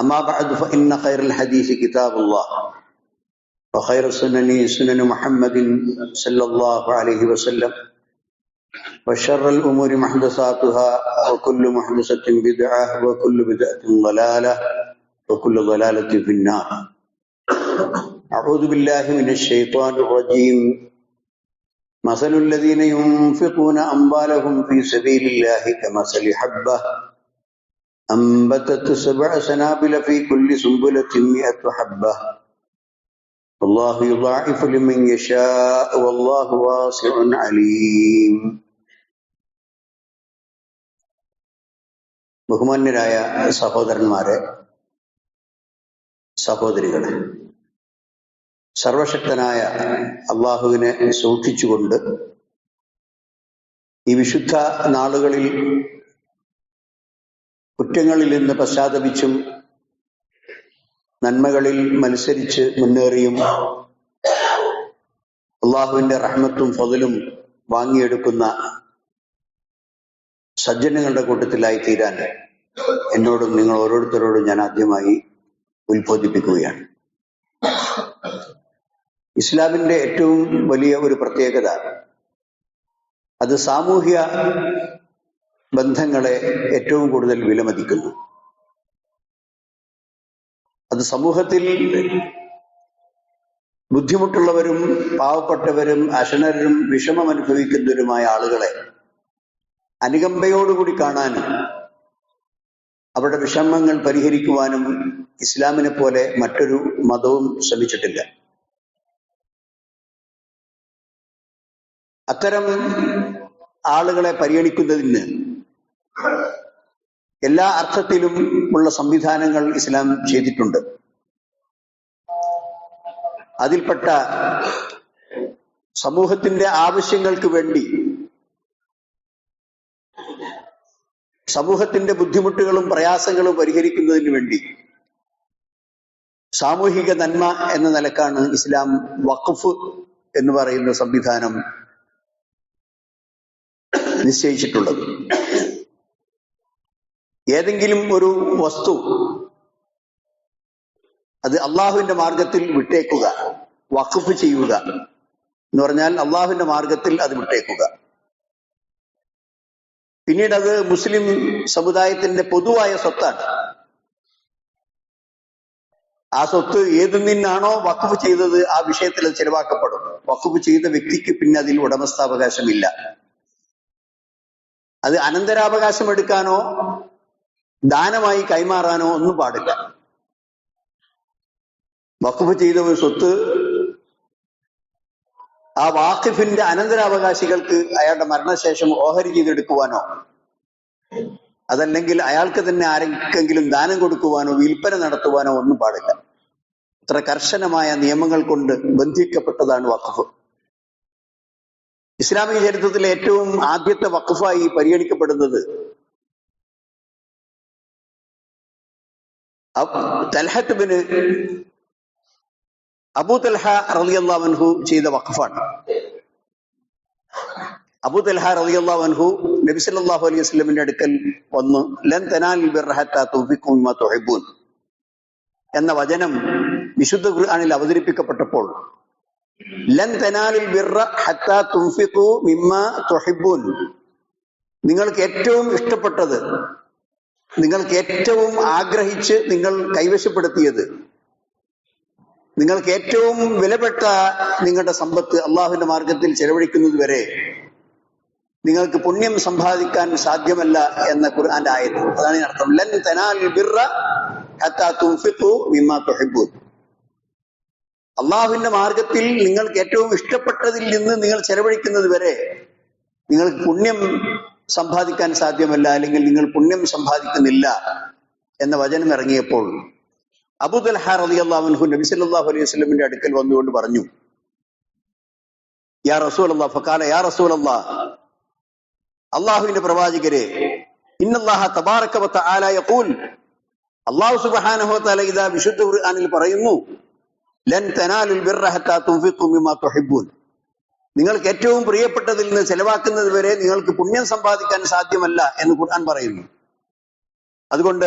أما بعد فإن خير الحديث كتاب الله وخير السنن سنن محمد صلى الله عليه وسلم وشر الأمور محدثاتها وكل محدثة بدعة وكل بدعة ضلالة وكل ضلالة في النار. أعوذ بالله من الشيطان الرجيم. مثل الذين ينفقون أموالهم في سبيل الله كمثل حبة أنبتت سبع سنابل في كل سنبلة مئة حبة والله يضاعف لمن يشاء والله واسع عليم ബഹുമാന്യരായ സഹോദരന്മാരെ സഹോദരികളെ സർവശക്തനായ അള്ളാഹുവിനെ സൂക്ഷിച്ചുകൊണ്ട് ഈ വിശുദ്ധ നാളുകളിൽ കുറ്റങ്ങളിൽ നിന്ന് പശ്ചാത്തപിച്ചും നന്മകളിൽ മത്സരിച്ച് മുന്നേറിയും അള്ളാഹുവിന്റെ റഹ്മത്തും ഫതിലും വാങ്ങിയെടുക്കുന്ന സജ്ജനങ്ങളുടെ കൂട്ടത്തിലായി തീരാൻ എന്നോടും നിങ്ങൾ ഓരോരുത്തരോടും ഞാൻ ആദ്യമായി ഉത്ബോധിപ്പിക്കുകയാണ്. ഇസ്ലാമിന്റെ ഏറ്റവും വലിയ ഒരു പ്രത്യേകത അത് സാമൂഹ്യ ബന്ധങ്ങളെ ഏറ്റവും കൂടുതൽ വിലമതിക്കുന്നു. അത് സമൂഹത്തിൽ ബുദ്ധിമുട്ടുള്ളവരും പാവപ്പെട്ടവരും അശനരും വിഷമം അനുഭവിക്കുന്നവരുമായ ആളുകളെ അനുകമ്പയോടുകൂടി കാണാനും അവരുടെ വിഷമങ്ങൾ പരിഹരിക്കുവാനും ഇസ്ലാമിനെ പോലെ മറ്റൊരു മതവും ശ്രമിച്ചിട്ടില്ല. അത്തരം ആളുകളെ പരിഗണിക്കുന്നതിന് എല്ലാ അർത്ഥത്തിലും ഉള്ള സംവിധാനങ്ങൾ ഇസ്ലാം ചെയ്തിട്ടുണ്ട്. അതിൽപ്പെട്ട സമൂഹത്തിന്റെ ആവശ്യങ്ങൾക്ക് വേണ്ടി സമൂഹത്തിന്റെ ബുദ്ധിമുട്ടുകളും പ്രയാസങ്ങളും പരിഹരിക്കുന്നതിന് വേണ്ടി സാമൂഹിക നന്മ എന്ന നിലക്കാണ് ഇസ്ലാം വഖഫ് എന്ന് പറയുന്ന സംവിധാനം നിശ്ചയിച്ചിട്ടുള്ളത്. ഏതെങ്കിലും ഒരു വസ്തു അത് അള്ളാഹുവിന്റെ മാർഗത്തിൽ വിട്ടേക്കുക വഖഫ് ചെയ്യുക എന്ന് പറഞ്ഞാൽ അള്ളാഹുവിന്റെ മാർഗത്തിൽ അത് വിട്ടേക്കുക. പിന്നീട് അത് മുസ്ലിം സമുദായത്തിന്റെ പൊതുവായ സ്വത്താണ്. ആ സ്വത്ത് ഏതു നിന്നാണോ വഖഫ് ചെയ്തത് ആ വിഷയത്തിൽ അത് ചെലവാക്കപ്പെടും വഖഫ് ചെയ്ത വ്യക്തിക്ക് പിന്നെ അതിൽ ഉടമസ്ഥാവകാശമില്ല. അത് അനന്തരാവകാശം എടുക്കാനോ ദാനമായി കൈമാറാനോ ഒന്നും പാടില്ല. വഖഫ് ചെയ്ത ഒരു സ്വത്ത് ആ വാക്കിഫിന്റെ അനന്തരാവകാശികൾക്ക് അയാളുടെ മരണശേഷം ഓഹരി ചെയ്തെടുക്കുവാനോ അതല്ലെങ്കിൽ അയാൾക്ക് തന്നെ ആരെങ്കിലും ദാനം കൊടുക്കുവാനോ വിൽപ്പന നടത്തുവാനോ ഒന്നും പാടില്ല. ഇത്ര കർശനമായ നിയമങ്ങൾ കൊണ്ട് ബന്ധിക്കപ്പെട്ടതാണ് വഖഫ്. ഇസ്ലാമിക ചരിത്രത്തിലെ ഏറ്റവും ആദ്യത്തെ വഖഫായി പരിഗണിക്കപ്പെടുന്നത് തൽഹത്ത് അബു തൽഹ റളിയല്ലാഹു ചെയ്ത വഖഫാണ്. അബൂ തൽഹ റളിയല്ലാഹു നബി സല്ലല്ലാഹു അലൈഹി വസല്ലമിന്റെ അടുക്കൽ വന്ന് ലൻ തനാലിൽ ബിർഹത്ത എന്ന വചനം വിശുദ്ധ ഖുർആനിൽ അവതരിപ്പിക്കപ്പെട്ടപ്പോൾ ലൻ തനാലിൽ നിങ്ങൾക്ക് ഏറ്റവും ഇഷ്ടപ്പെട്ടത് നിങ്ങൾക്ക് ഏറ്റവും ആഗ്രഹിച്ച് നിങ്ങൾ കൈവശപ്പെടുത്തിയത് നിങ്ങൾക്ക് ഏറ്റവും വിലപ്പെട്ട നിങ്ങളുടെ സമ്പത്ത് അള്ളാഹുവിന്റെ മാർഗത്തിൽ ചെലവഴിക്കുന്നത് വരെ നിങ്ങൾക്ക് പുണ്യം സമ്പാദിക്കാൻ സാധ്യമല്ല എന്ന ഖുർആന്റെ ആയത് അതാണ് അർത്ഥം. ലൻ ബിർറ അള്ളാഹുവിന്റെ മാർഗത്തിൽ നിങ്ങൾക്ക് ഏറ്റവും ഇഷ്ടപ്പെട്ടതിൽ നിന്ന് നിങ്ങൾ ചെലവഴിക്കുന്നത് വരെ നിങ്ങൾക്ക് പുണ്യം സമ്പാദിക്കാൻ സാധ്യമല്ല അല്ലെങ്കിൽ നിങ്ങൾ പുണ്യം സമ്പാദിക്കുന്നില്ല എന്ന വചനം ഇറങ്ങിയപ്പോൾ അബുദൽഹാർ അലി അള്ളാഹുൻഹു നബി സല്ലാഹു അലൈഹി വസ്ലമിന്റെ അടുക്കൽ വന്നുകൊണ്ട് പറഞ്ഞു യാ റസൂൽ അള്ളാഹ് ഫക്കാല യാ റസൂൽ അള്ളാഹ് അള്ളാഹുവിന്റെ പ്രവാചകരെ ഇന്നല്ലാഹ തബാറക്കവത്ത യഖൂൽ അള്ളാഹു തആല ഇതാ വിശുദ്ധ ഖുർആനിൽ പറയുന്നു ലൻ തനാലുൽ ബിർറ ഹത്താ തുൻഫിഖു തുഹിബ്ബൂൻ നിങ്ങൾക്ക് ഏറ്റവും പ്രിയപ്പെട്ടതിൽ നിന്ന് ചെലവാക്കുന്നത് വരെ നിങ്ങൾക്ക് പുണ്യം സമ്പാദിക്കാൻ സാധ്യമല്ല എന്ന് ഖുർആൻ പറയുന്നു. അതുകൊണ്ട്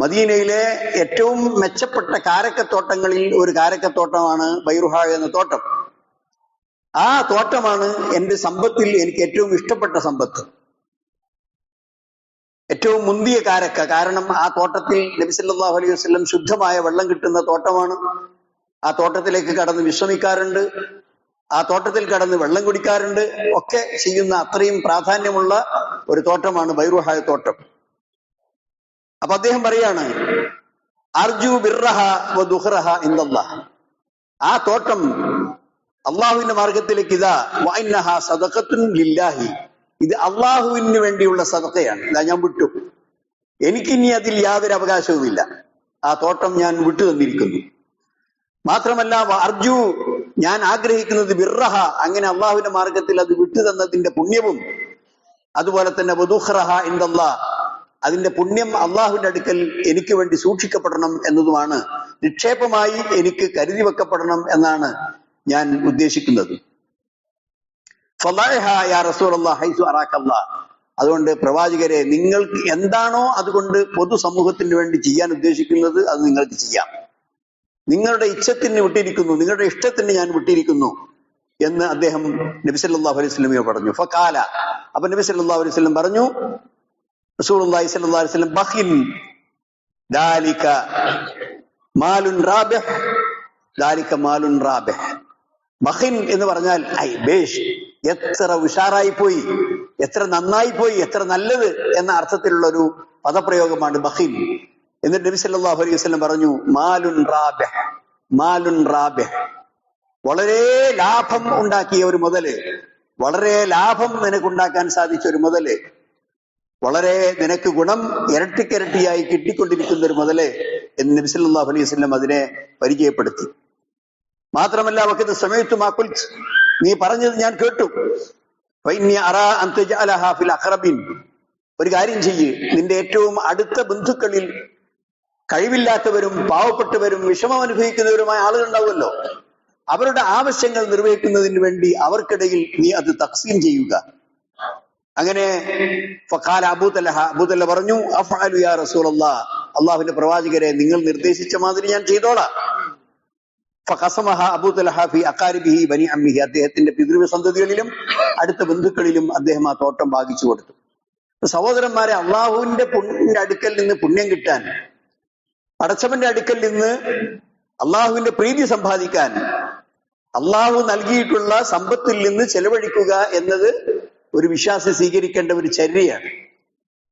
മദീനയിലെ ഏറ്റവും മെച്ചപ്പെട്ട കാരക്കത്തോട്ടങ്ങളിൽ ഒരു കാരക്കത്തോട്ടമാണ് ബൈറുഹ എന്ന തോട്ടം. ആ തോട്ടമാണ് എന്റെ സമ്പത്തിൽ എനിക്ക് ഏറ്റവും ഇഷ്ടപ്പെട്ട സമ്പത്ത്. ഏറ്റവും മുന്തിയ കാരക്ക. കാരണം ആ തോട്ടത്തിൽ നബി സല്ലല്ലാഹു അലൈഹി വസല്ലം ശുദ്ധമായ വെള്ളം കിട്ടുന്ന തോട്ടമാണ്. ആ തോട്ടത്തിലേക്ക് കടന്ന് വിശ്രമിക്കാറുണ്ട്. ആ തോട്ടത്തിൽ കടന്ന് വെള്ളം കുടിക്കാറുണ്ട്. ഒക്കെ ചെയ്യുന്ന അത്രയും പ്രാധാന്യമുള്ള ഒരു തോട്ടമാണ് ബൈറുഹായ തോട്ടം. അപ്പൊ അദ്ദേഹം പറയാണ് അർജു ബിർറഹ ദുഹ്റഹ ഇന്ദ ആ തോട്ടം അള്ളാഹുവിന്റെ മാർഗത്തിലേക്ക് ഇതാ വൈനഹ ലില്ലാഹി. ഇത് അള്ളാഹുവിന് വേണ്ടിയുള്ള സദക്കയാണ് ഇതാ ഞാൻ വിട്ടു. എനിക്കിനി അതിൽ യാതൊരു അവകാശവുമില്ല. ആ തോട്ടം ഞാൻ വിട്ടു തന്നിരിക്കുന്നു മാത്രമല്ല അർജു ഞാൻ ആഗ്രഹിക്കുന്നത് ബിർറഹ അങ്ങനെ അള്ളാഹുവിന്റെ മാർഗത്തിൽ അത് വിട്ടു തന്നതിന്റെ പുണ്യവും. അതുപോലെ തന്നെ വധുഹ്റഹ എന്തല്ല അതിന്റെ പുണ്യം അള്ളാഹുവിന്റെ അടുക്കൽ എനിക്ക് വേണ്ടി സൂക്ഷിക്കപ്പെടണം എന്നതുമാണ്. നിക്ഷേപമായി എനിക്ക് കരുതി വെക്കപ്പെടണം എന്നാണ് ഞാൻ ഉദ്ദേശിക്കുന്നത്. അതുകൊണ്ട് പ്രവാചകരെ നിങ്ങൾക്ക് എന്താണോ അതുകൊണ്ട് പൊതുസമൂഹത്തിന് വേണ്ടി ചെയ്യാൻ ഉദ്ദേശിക്കുന്നത് അത് നിങ്ങൾക്ക് ചെയ്യാം. നിങ്ങളുടെ ഇച്ഛത്തിന് വിട്ടിരിക്കുന്നു നിങ്ങളുടെ ഇഷ്ടത്തിന് ഞാൻ വിട്ടിരിക്കുന്നു എന്ന് അദ്ദേഹം നബി സല്ലല്ലാഹു അലൈഹി വസല്ലമയോ പറഞ്ഞു. ഫകാല അപ്പൊ നബി സല്ലല്ലാഹു അലൈഹി വസല്ലം പറഞ്ഞു റസൂലുള്ളാഹി സ്വല്ലല്ലാഹു അലൈഹി വസല്ലം ബഖിൻ. ദാലിക മാലുൻ റാബിഹ്. ദാലിക മാലുൻ റാബിഹ്. ബഖിൻ എന്ന് പറഞ്ഞാൽ ഐ ബേഷ്. എത്ര ഉഷാറായി പോയി എത്ര നന്നായി പോയി എത്ര നല്ലത് എന്ന അർത്ഥത്തിലുള്ള ഒരു പദപ്രയോഗമാണ് ബഖിൻ. എന്നിട്ട് നബി സല്ലല്ലാഹു അലൈഹി വസ്ലം പറഞ്ഞു മാലുൻ റാബിഹ് മാലുൻ റാബിഹ്. വളരെ ലാഭം ഉണ്ടാക്കിയ ഒരു മുതൽ വളരെ ലാഭം നിനക്കുണ്ടാക്കാൻ സാധിച്ച ഒരു മുതൽ വളരെ നിനക്ക് ഗുണം ഇരട്ടിക്കിരട്ടിയായി കിട്ടിക്കൊണ്ടിരിക്കുന്ന ഒരു മുതൽ എന്ന് നബി സല്ലല്ലാഹു അലൈഹി വസ്ലം അതിനെ പരിചയപ്പെടുത്തി. മാത്രമല്ല അവക്കത് സമയത്ത് മാക്കുൽ നീ പറഞ്ഞത് ഞാൻ കേട്ടു. ഒരു കാര്യം ചെയ്യ് നിന്റെ ഏറ്റവും അടുത്ത ബന്ധുക്കളിൽ കഴിവില്ലാത്തവരും പാവപ്പെട്ടവരും വിഷമം അനുഭവിക്കുന്നവരുമായ ആളുകൾ ഉണ്ടാവുമല്ലോ അവരുടെ ആവശ്യങ്ങൾ നിർവഹിക്കുന്നതിന് വേണ്ടി അവർക്കിടയിൽ നീ അത് തക്സീം ചെയ്യുക. അങ്ങനെ ഫഖാല അബൂതലഹ അബൂതല്ല പറഞ്ഞു അഫ്അലു യാ അള്ളാഹുവിന്റെ പ്രവാചകരെ നിങ്ങൾ നിർദ്ദേശിച്ച മാതിരി ഞാൻ ചെയ്തോളാം. ഫഖസമഹ അബൂതലഹ ഫി അക്കാരിബിഹി ബനി അമ്മിഹി അദ്ദേഹത്തിന്റെ പിതൃവ സന്തതികളിലും അടുത്ത ബന്ധുക്കളിലും അദ്ദേഹം ആ തോട്ടം ഭാഗിച്ചു കൊടുത്തു. സഹോദരന്മാരെ അള്ളാഹുവിന്റെ അടുക്കൽ നിന്ന് പുണ്യം കിട്ടാൻ പടച്ചവന്റെ അടുക്കൽ നിന്ന് അള്ളാഹുവിന്റെ പ്രീതി സമ്പാദിക്കാൻ അള്ളാഹു നൽകിയിട്ടുള്ള സമ്പത്തിൽ നിന്ന് ചെലവഴിക്കുക എന്നത് ഒരു വിശ്വാസി സ്വീകരിക്കേണ്ട ഒരു ചര്യയാണ്.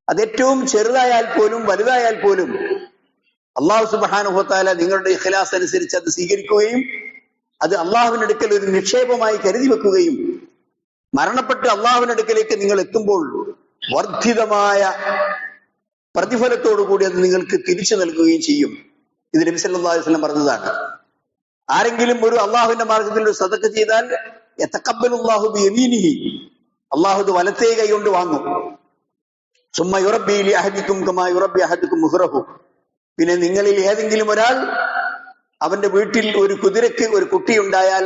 അതേറ്റവും ചെറുതായാൽ പോലും വലുതായാൽ പോലും അള്ളാഹു സുബാനുഭവത്താല നിങ്ങളുടെ ഇഖലാസ് അനുസരിച്ച് അത് സ്വീകരിക്കുകയും അത് അള്ളാഹുവിനടുക്കൽ ഒരു നിക്ഷേപമായി കരുതി വെക്കുകയും മരണപ്പെട്ട് അള്ളാഹുവിനടുക്കലേക്ക് നിങ്ങൾ എത്തുമ്പോൾ വർദ്ധിതമായ പ്രതിഫലത്തോടു കൂടി അത് നിങ്ങൾക്ക് തിരിച്ചു നൽകുകയും ചെയ്യും. ഇത് നബി സല്ലല്ലാഹു അലൈഹി വസല്ലം പറഞ്ഞതാണ്. ആരെങ്കിലും ഒരു അള്ളാഹുവിന്റെ മാർഗത്തിൽ ഒരു സദക്ക ചെയ്താൽ അള്ളാഹു ഇത് വലത്തേ കൈ കൊണ്ട് വാങ്ങും. സുമ്മ യുറബി ലി അഹദിക്കും കമാ യുറബി അഹദിക്കും മുഹ്റഹു. പിന്നെ നിങ്ങളിൽ ഏതെങ്കിലും ഒരാൾ അവന്റെ വീട്ടിൽ ഒരു കുതിരക്ക് ഒരു കുട്ടിയുണ്ടായാൽ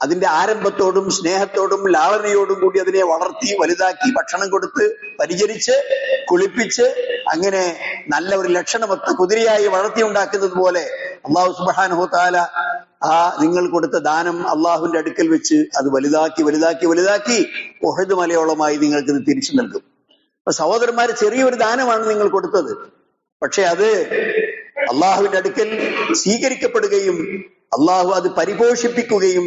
അതിന്റെ ആരംഭത്തോടും സ്നേഹത്തോടും ലാളനയോടും കൂടി അതിനെ വളർത്തി വലുതാക്കി ഭക്ഷണം കൊടുത്ത് പരിചരിച്ച് കുളിപ്പിച്ച് അങ്ങനെ നല്ല ഒരു ലക്ഷണമൊത്ത കുതിരയായി വളർത്തി ഉണ്ടാക്കുന്നത് പോലെ അള്ളാഹു സുബാനഹു താല ആ നിങ്ങൾ കൊടുത്ത ദാനം അള്ളാഹുവിന്റെ അടുക്കൽ വെച്ച് അത് വലുതാക്കി വലുതാക്കി വലുതാക്കി ഒഹദ് മലയോളമായി നിങ്ങൾക്ക് ഇത് തിരിച്ചു നൽകും. അപ്പൊ സഹോദരന്മാര് ചെറിയൊരു ദാനമാണ് നിങ്ങൾ കൊടുത്തത്. പക്ഷെ അത് അള്ളാഹുവിന്റെ അടുക്കൽ സ്വീകരിക്കപ്പെടുകയും അള്ളാഹു അത് പരിപോഷിപ്പിക്കുകയും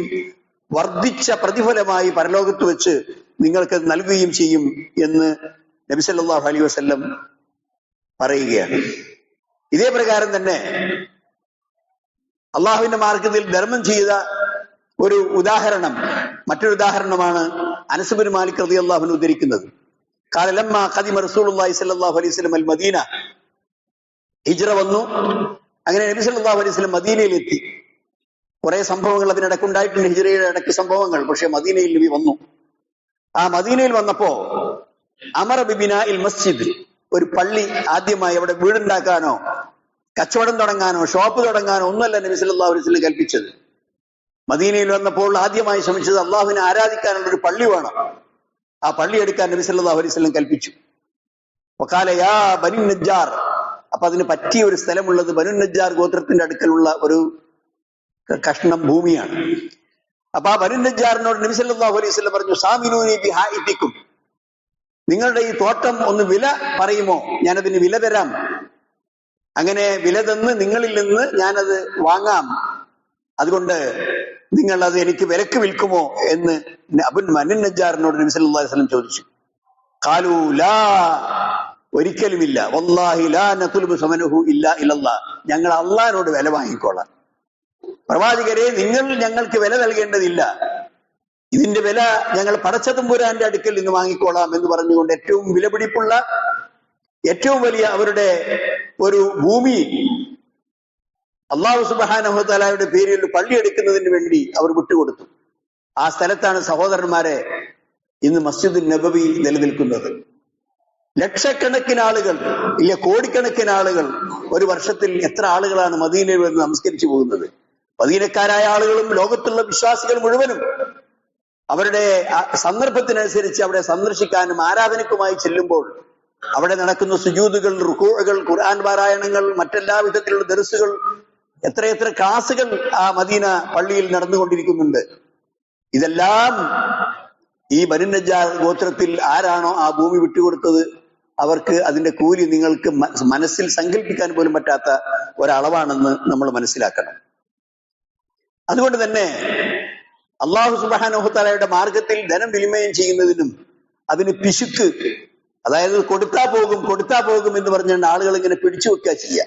വർദ്ധിച്ച പ്രതിഫലമായി പരലോകത്ത് വെച്ച് നിങ്ങൾക്ക് നൽകുകയും ചെയ്യും എന്ന് നബി സല്ലല്ലാഹു വസ്ല്ലം വസല്ലം പറയുകയാണ്. ഇതേ പ്രകാരം തന്നെ അള്ളാഹുവിന്റെ മാർഗത്തിൽ ധർമ്മം ചെയ്ത ഒരു ഉദാഹരണം മറ്റൊരു ഉദാഹരണമാണ് അനസുബിൻ മാലിക് റതി അള്ളാഹുവിന് ഉദ്ധരിക്കുന്നത്. കാലലമ്മ ഖദിമ റസൂലുള്ളാഹി സ്വല്ലല്ലാഹു അലൈഹി വസല്ലം അൽ മദീന. ഹിജ്റ വന്നു. അങ്ങനെ നബി സല്ലല്ലാഹു അലൈഹി വസല്ലം മദീനയിലെത്തി. കുറെ സംഭവങ്ങൾ അതിനിടയ്ക്ക് ഉണ്ടായിട്ടുണ്ട്. ഹിജറയുടെ ഇടയ്ക്ക് സംഭവങ്ങൾ. പക്ഷെ മദീനയിൽ നബി വന്നു. ആ മദീനയിൽ വന്നപ്പോ അമർ ബിബിന ഇൽ മസ്ജിദ് ഒരു പള്ളി ആദ്യമായി അവിടെ വീടുണ്ടാക്കാനോ കച്ചവടം തുടങ്ങാനോ ഷോപ്പ് തുടങ്ങാനോ ഒന്നുമല്ല നബി സല്ലല്ലാഹു അലൈഹി കൽപ്പിച്ചത്. മദീനയിൽ വന്നപ്പോൾ ആദ്യമായി ശ്രമിച്ചത് അള്ളാഹുവിനെ ആരാധിക്കാനുള്ള ഒരു പള്ളി വേണം. ആ പള്ളി എടുക്കാൻ നബി സല്ലല്ലാഹു അലൈഹി കൽപ്പിച്ചു. ബനു നജ്ജാർ. അപ്പൊ അതിന് പറ്റിയ ഒരു സ്ഥലമുള്ളത് ബനു നജ്ജാർ ഗോത്രത്തിന്റെ അടുക്കലുള്ള ഒരു കഷ്ണം ഭൂമിയാണ്. അപ്പൊ ആ വരുന്നജാറിനോട് നബിസല്ലാഹു അലൈഹി പറഞ്ഞു സാമിനൂനി നിങ്ങളുടെ ഈ തോട്ടം ഒന്ന് വില പറയുമോ? ഞാനതിന് വില തരാം. അങ്ങനെ വില തന്ന് നിങ്ങളിൽ നിന്ന് ഞാനത് വാങ്ങാം. അതുകൊണ്ട് നിങ്ങൾ അത് എനിക്ക് വിലക്ക് വിൽക്കുമോ എന്ന് അബുൻ മനു നജാറിനോട് നബി സല്ലല്ലാഹു അലൈഹി വസല്ലം ചോദിച്ചു. കാലു ലാ ഒരിക്കലുമില്ല. വല്ലാഹി ലാ നതുലുബു സമനഹു ഇല്ല ഇല്ലല്ലാ. ഞങ്ങൾ അള്ളാഹിനോട് വില വാങ്ങിക്കോളാം. പ്രവാചകരെ നിങ്ങൾ ഞങ്ങൾക്ക് വില നൽകേണ്ടതില്ല. ഇതിന്റെ വില ഞങ്ങൾ പടച്ചതമ്പുരാന്റെ അടുക്കൽ നിന്ന് വാങ്ങിക്കോളാം എന്ന് പറഞ്ഞുകൊണ്ട് ഏറ്റവും വിലപിടിപ്പുള്ള ഏറ്റവും വലിയ അവരുടെ ഒരു ഭൂമി അള്ളാഹു സുബാനഹുത്താലയുടെ പേരിൽ പള്ളി എടുക്കുന്നതിന് വേണ്ടി അവർ വിട്ടുകൊടുത്തു. ആ സ്ഥലത്താണ് സഹോദരന്മാരെ ഇന്ന് മസ്ജിദ് നബവി നിലനിൽക്കുന്നത്. ലക്ഷക്കണക്കിന് ആളുകൾ ഇല്ല കോടിക്കണക്കിന് ആളുകൾ ഒരു വർഷത്തിൽ എത്ര ആളുകളാണ് മദീനയിൽ വന്ന് നമസ്കരിച്ചു പോകുന്നത്? മദീനക്കാരായ ആളുകളും ലോകത്തുള്ള വിശ്വാസികൾ മുഴുവനും അവരുടെ സന്ദർഭത്തിനനുസരിച്ച് അവിടെ സന്ദർശിക്കാനും ആരാധനക്കുമായി ചെല്ലുമ്പോൾ അവിടെ നടക്കുന്ന സുജൂതുകൾ റുക്കോഴുകൾ ഖുർആൻ പാരായണങ്ങൾ മറ്റെല്ലാ വിധത്തിലുള്ള ദർസുകൾ എത്രയെത്ര ക്ലാസുകൾ ആ മദീന പള്ളിയിൽ നടന്നുകൊണ്ടിരിക്കുന്നുണ്ട്. ഇതെല്ലാം ഈ ബനുനജാർ ഗോത്രത്തിൽ ആരാണോ ആ ഭൂമി വിട്ടുകൊടുത്തത് അവർക്ക് അതിന്റെ കൂലി നിങ്ങൾക്ക് മനസ്സിൽ സങ്കല്പിക്കാൻ പോലും പറ്റാത്ത ഒരളവാണെന്ന് നമ്മൾ മനസ്സിലാക്കണം. അതുകൊണ്ട് തന്നെ അള്ളാഹു സുബാനോഹത്താലയുടെ മാർഗത്തിൽ ധനം വിനിമയം ചെയ്യുന്നതിനും അതിന് പിശുക്ക് അതായത് കൊടുത്താ പോകും കൊടുത്താ പോകും എന്ന് പറഞ്ഞുകൊണ്ട് ആളുകൾ ഇങ്ങനെ പിടിച്ചു വെക്കുക ചെയ്യുക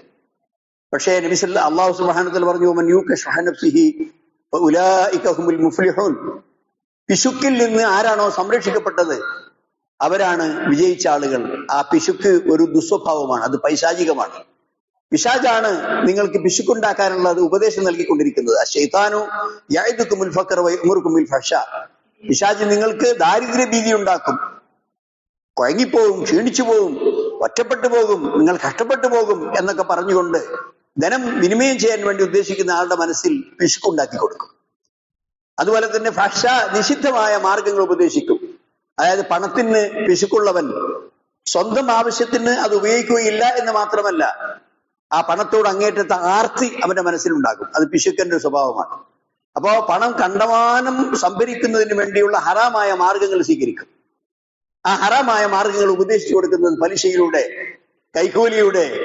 പക്ഷേ നബിസല്ല അള്ളാഹു സുബാനത്തിൽ പറഞ്ഞു "വമൻ യൂക ശുഹ നഫ്സിഹി ഫഉലായിക ഹുമുൽ മുഫ്ലിഹൂൻ." പിശുക്കിൽ നിന്ന് ആരാണോ സംരക്ഷിക്കപ്പെട്ടത്? അവരാണ് വിജയിച്ച ആളുകൾ. ആ പിശുക്ക് ഒരു ദുസ്വഭാവമാണ് അത് പൈശാചികമാണ്. പിശാജാണ് നിങ്ങൾക്ക് പിശുക്കുണ്ടാക്കാനുള്ളത് ഉപദേശം നൽകിക്കൊണ്ടിരിക്കുന്നത്. ഷെയ്ത്താനു യഅ്ദുക്കുമുൽ ഫക്കർ വയഅ്മുറുക്കുമുൽ ഫഷ പിശാജ് നിങ്ങൾക്ക് ദാരിദ്ര്യ ഭീതി ഉണ്ടാക്കും കുഴങ്ങിപ്പോകും ക്ഷീണിച്ചു പോകും ഒറ്റപ്പെട്ടു പോകും നിങ്ങൾ കഷ്ടപ്പെട്ടു പോകും എന്നൊക്കെ പറഞ്ഞുകൊണ്ട് ധനം വിനിമയം ചെയ്യാൻ വേണ്ടി ഉദ്ദേശിക്കുന്ന ആളുടെ മനസ്സിൽ പിശുക്കുണ്ടാക്കി കൊടുക്കും. അതുപോലെ തന്നെ ഭാഷ നിഷിദ്ധമായ മാർഗങ്ങൾ ഉപദേശിക്കും. അതായത് പണത്തിന് പിശുക്കുള്ളവൻ സ്വന്തം ആവശ്യത്തിന് അത് ഉപയോഗിക്കുകയില്ല എന്ന് മാത്രമല്ല ആ പണത്തോട് അങ്ങേറ്റത്തെ ആർത്തി അവന്റെ മനസ്സിലുണ്ടാകും. അത് പിശുക്കന്റെ സ്വഭാവമാണ്. അപ്പോ പണം കണ്ടമാനം സംഭരിക്കുന്നതിന് വേണ്ടിയുള്ള ഹറാമായ മാർഗങ്ങൾ സ്വീകരിക്കും. ആ ഹറാമായ മാർഗങ്ങൾ ഉപദേശിച്ചു കൊടുക്കുന്നത് പലിശയിലൂടെ കൈക്കൂലിയുടെ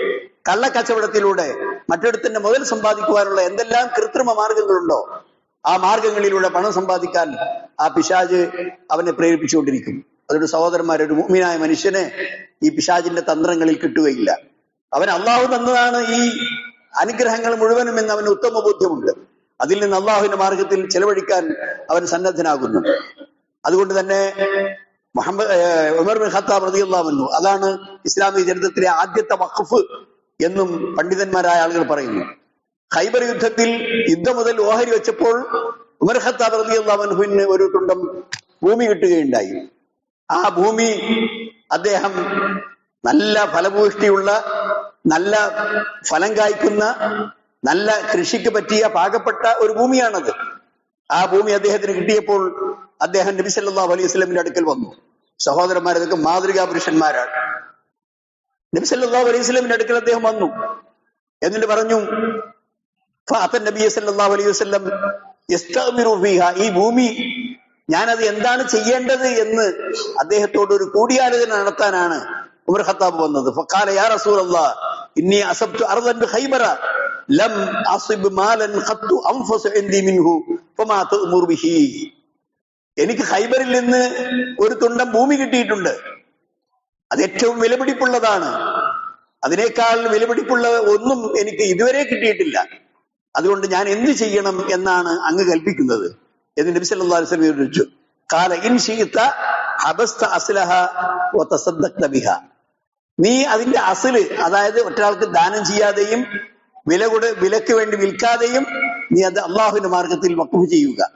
കള്ളക്കച്ചവടത്തിലൂടെ മറ്റിടത്തിന്റെ മുതൽ സമ്പാദിക്കുവാനുള്ള എന്തെല്ലാം കൃത്രിമ മാർഗങ്ങളുണ്ടോ ആ മാർഗങ്ങളിലൂടെ പണം സമ്പാദിക്കാൻ ആ പിശാജ് അവനെ പ്രേരിപ്പിച്ചുകൊണ്ടിരിക്കും. അതുകൊണ്ട് സഹോദരന്മാരൊരു മുഗ്മിനായ മനുഷ്യനെ ഈ പിശാജിന്റെ തന്ത്രങ്ങളിൽ കിട്ടുകയില്ല. അവൻ അള്ളാഹു തന്നതാണ് ഈ അനുഗ്രഹങ്ങൾ മുഴുവനും എന്ന് അവന് ഉത്തമ ബോധ്യമുണ്ട്. അതിൽ നിന്ന് അള്ളാഹുവിന്റെ മാർഗത്തിൽ ചെലവഴിക്കാൻ അവൻ സന്നദ്ധനാകുന്നു. അതുകൊണ്ട് തന്നെ മുഹമ്മദ് ഉമർ ബിൻ ഖത്താബ് അതാണ് ഇസ്ലാമിക ചരിത്രത്തിലെ ആദ്യത്തെ വഖഫ് എന്നും പണ്ഡിതന്മാരായ ആളുകൾ പറയുന്നു. ഖൈബർ യുദ്ധത്തിൽ യുദ്ധം മുതൽ ഓഹരി വെച്ചപ്പോൾ ഉമർ ഖത്താബ് റളിയല്ലാഹു അൻഹുവിന് ഒരു തുണ്ടം ഭൂമി കിട്ടുകയുണ്ടായി. ആ ഭൂമി അദ്ദേഹം നല്ല ഫലഭൂഷ്ടിയുള്ള നല്ല ഫലം കായ്ക്കുന്ന നല്ല കൃഷിക്ക് പറ്റിയ പാകപ്പെട്ട ഒരു ഭൂമിയാണത്. ആ ഭൂമി അദ്ദേഹത്തിന് കിട്ടിയപ്പോൾ അദ്ദേഹം നബി സല്ലല്ലാഹു അലൈഹി വസ്ലമിന്റെ അടുക്കൽ വന്നു. സഹോദരന്മാർ ഇതൊക്കെ മാതൃകാ പുരുഷന്മാരാണ്. നബി സല്ലല്ലാഹു അലൈഹി വസ്ലമിന്റെ അടുക്കൽ അദ്ദേഹം വന്നു. എന്നിട്ട് പറഞ്ഞു ഫാത്തൻ നബി സല്ലല്ലാഹു അലൈഹി ഫീഹ. ഈ ഭൂമി ഞാനത് എന്താണ് ചെയ്യേണ്ടത് എന്ന് അദ്ദേഹത്തോട് ഒരു കൂടിയാലോചന നടത്താനാണ് ഉമർ ഖത്താബ് വന്നത്. ഫഖാല യാ റസൂലല്ലാഹ് ഇന്നി അസബ്തു അർദൻ ബിഖൈബറ ലം അസിബ് മാലൻ ഖത്തു അൻഫസു ഇൻദി മിൻഹു ഫമാ തുഅ്മുർ ബിഹി. എനിക്ക് ഖൈബറിൽ നിന്ന് ഒരു തുണ്ടം ഭൂമി കിട്ടിയിട്ടുണ്ട്. അത് ഏറ്റവും വിലപിടിപ്പുള്ളതാണ്. അതിനേക്കാൾ വിലപിടിപ്പുള്ള ഒന്നും എനിക്ക് ഇതുവരെ കിട്ടിയിട്ടില്ല. അതുകൊണ്ട് ഞാൻ എന്ത് ചെയ്യണം എന്നാണ് അങ്ങ് കൽപ്പിക്കുന്നത്. എന്ന് നബി സല്ലല്ലാഹു അലൈഹി വസല്ലം ചോദിച്ചു കാല ഇൻ ഷീത ഹബസ്ത അസ്ലഹ വ ബിഹാ ബിഹ. നീ അതിന്റെ അസിൽ അതായത് ഒറ്റയാൾക്ക് ദാനം ചെയ്യാതെയും വില കൊടു വിലക്ക് വേണ്ടി വിൽക്കാതെയും നീ അത് അള്ളാഹുവിന്റെ മാർഗത്തിൽ വക്കുഫ് ചെയ്യുക.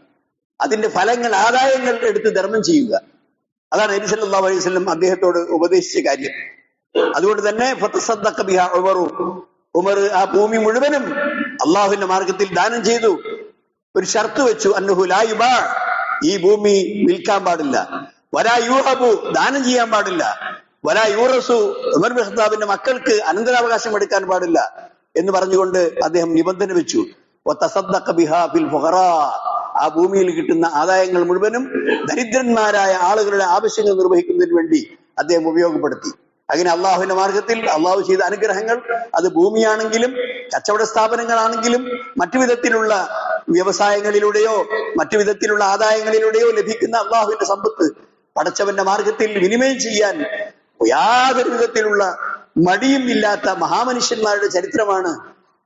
അതിന്റെ ഫലങ്ങൾ ആദായങ്ങൾ എടുത്ത് ധർമ്മം ചെയ്യുക. അതാണ് നബി സല്ലല്ലാഹു അലൈഹി വസല്ലം അദ്ദേഹത്തോട് ഉപദേശിച്ച കാര്യം. അതുകൊണ്ട് തന്നെ ബിഹ ഉമർ ആ ഭൂമി മുഴുവനും അള്ളാഹുവിന്റെ മാർഗത്തിൽ ദാനം ചെയ്തു. ഒരു ഷർത്ത് വെച്ചു. അന്നഹു ലാ യുബാ. ഈ ഭൂമി വിൽക്കാൻ പാടില്ല. വരാ യൂഹബു. ദാനം ചെയ്യാൻ പാടില്ല. വരാ യൂറസു ഉമർ ബിൻ ഖത്താബിന്റെ മക്കൾക്ക് അനന്തരാവകാശം എടുക്കാൻ പാടില്ല എന്ന് പറഞ്ഞുകൊണ്ട് അദ്ദേഹം നിബന്ധന വെച്ചു. ആ ഭൂമിയിൽ കിട്ടുന്ന ആദായങ്ങൾ മുഴുവനും ദരിദ്രന്മാരായ ആളുകളുടെ ആവശ്യങ്ങൾ നിർവഹിക്കുന്നതിന് വേണ്ടി അദ്ദേഹം ഉപയോഗപ്പെടുത്തി. അങ്ങനെ അള്ളാഹുവിന്റെ മാർഗത്തിൽ അള്ളാഹു ചെയ്ത അനുഗ്രഹങ്ങൾ അത് ഭൂമിയാണെങ്കിലും കച്ചവട സ്ഥാപനങ്ങളാണെങ്കിലും മറ്റു വിധത്തിലുള്ള വ്യവസായങ്ങളിലൂടെയോ മറ്റു വിധത്തിലുള്ള ആദായങ്ങളിലൂടെയോ ലഭിക്കുന്ന അള്ളാഹുവിന്റെ സമ്പത്ത് പടച്ചവന്റെ മാർഗത്തിൽ വിനിമയം ചെയ്യാൻ യാതൊരു വിധത്തിലുള്ള മടിയും ഇല്ലാത്ത മഹാമനുഷ്യന്മാരുടെ ചരിത്രമാണ്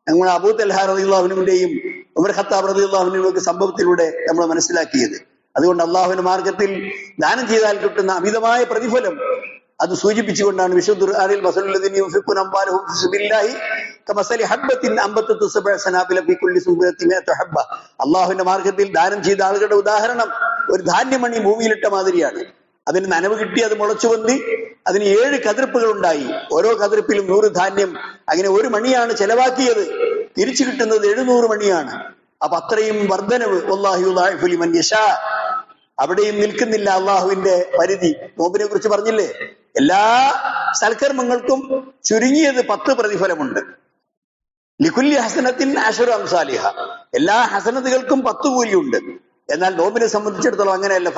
നമ്മൾ അബൂ തൽഹാ റളിയല്ലാഹുവിന്റെയും ഉമർ ഖത്താബ് റളിയല്ലാഹുവിന്റെയും ഒക്കെ സംഭവത്തിലൂടെ നമ്മൾ മനസ്സിലാക്കിയത്. അതുകൊണ്ട് അള്ളാഹുവിന്റെ മാർഗത്തിൽ ദാനം ചെയ്താൽ കിട്ടുന്ന അമിതമായ പ്രതിഫലം അത് സൂചിപ്പിച്ചുകൊണ്ടാണ് കമസലി സനാബില ഹബ്ബ. അള്ളാഹുവിന്റെ മാർഗത്തിൽ ദാനം ചെയ്ത ആളുകളുടെ ഉദാഹരണം ഒരു ധാന്യമണി ഭൂമിയിലിട്ട മാതിരിയാണ്. അതിന് നനവ് കിട്ടി അത് മുളച്ചു വന്നി അതിന് ഏഴ് കതിർപ്പുകൾ ഉണ്ടായി ഓരോ കതിർപ്പിലും നൂറ് ധാന്യം. അങ്ങനെ ഒരു മണിയാണ് ചെലവാക്കിയത്. തിരിച്ചു കിട്ടുന്നത് എഴുന്നൂറ് മണിയാണ്. അപ്പൊ അത്രയും വർധനവ്. അവിടെയും നിൽക്കുന്നില്ല അള്ളാഹുവിന്റെ പരിധി. നോമ്പിനെ കുറിച്ച് പറഞ്ഞില്ലേ? എല്ലാ സൽക്കർമ്മങ്ങൾക്കും ചുരുങ്ങിയത് പത്ത് പ്രതിഫലമുണ്ട്. ലിഖുല്ലി ഹസനത്തിൻ അഷറു സാലിഹ എല്ലാ ഹസനത്തുകൾക്കും പത്ത് കൂലിയുണ്ട്. എന്നാൽ നോമ്പിനെ സംബന്ധിച്ചിടത്തോളം അങ്ങനെയല്ല.